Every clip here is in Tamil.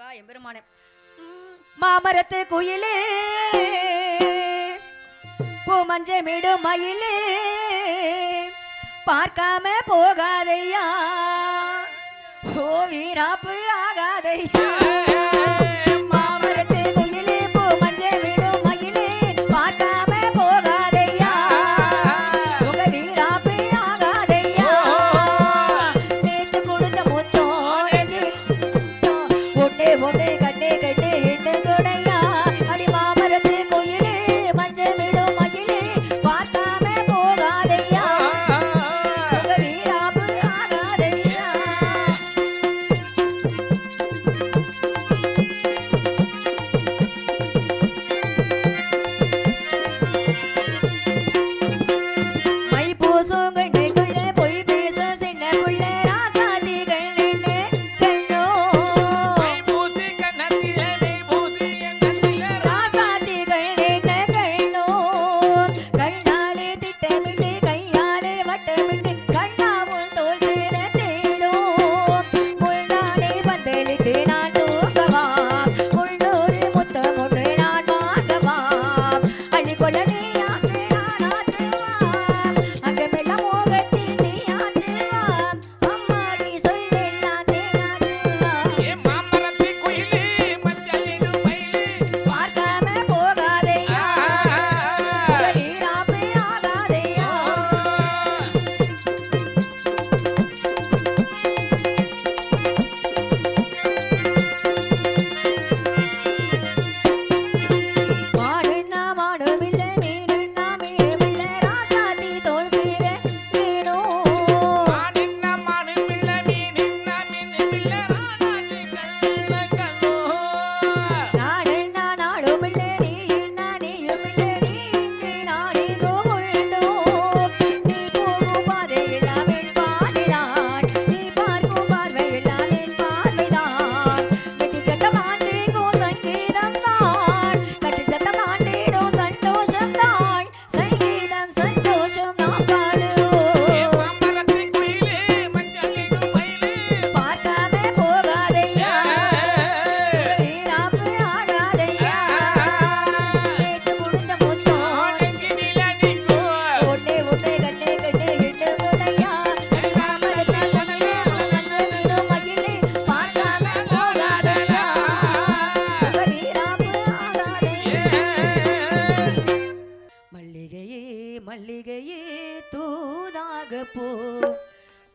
முருகா எம்பெருமானே. மாமரத்து குயிலே பூமஞ்சமிடு மயிலே பார்க்காம போகாதையா? ஓ வீராப்பு ஆகாதையா? கட்டே கட்டே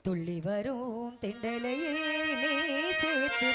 துள்ளி வரும் திண்டலையே நீ சேர்த்து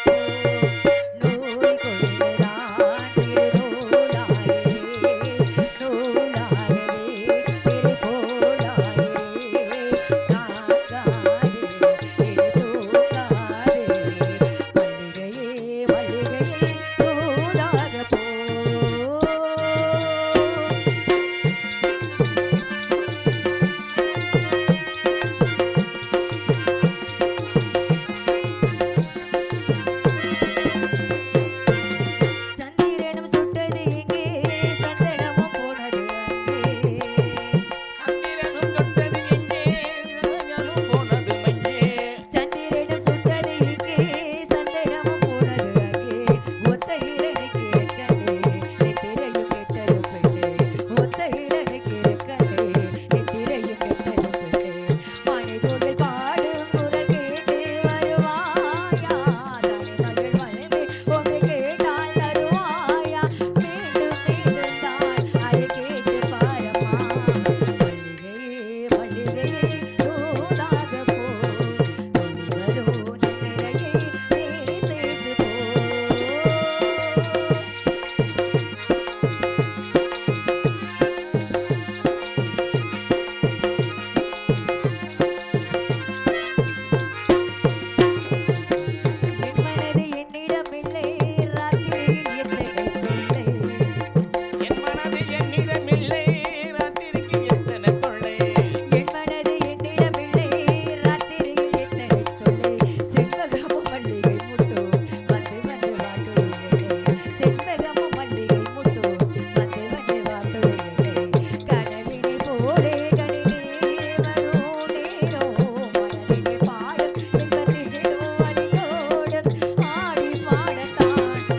रे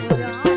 有人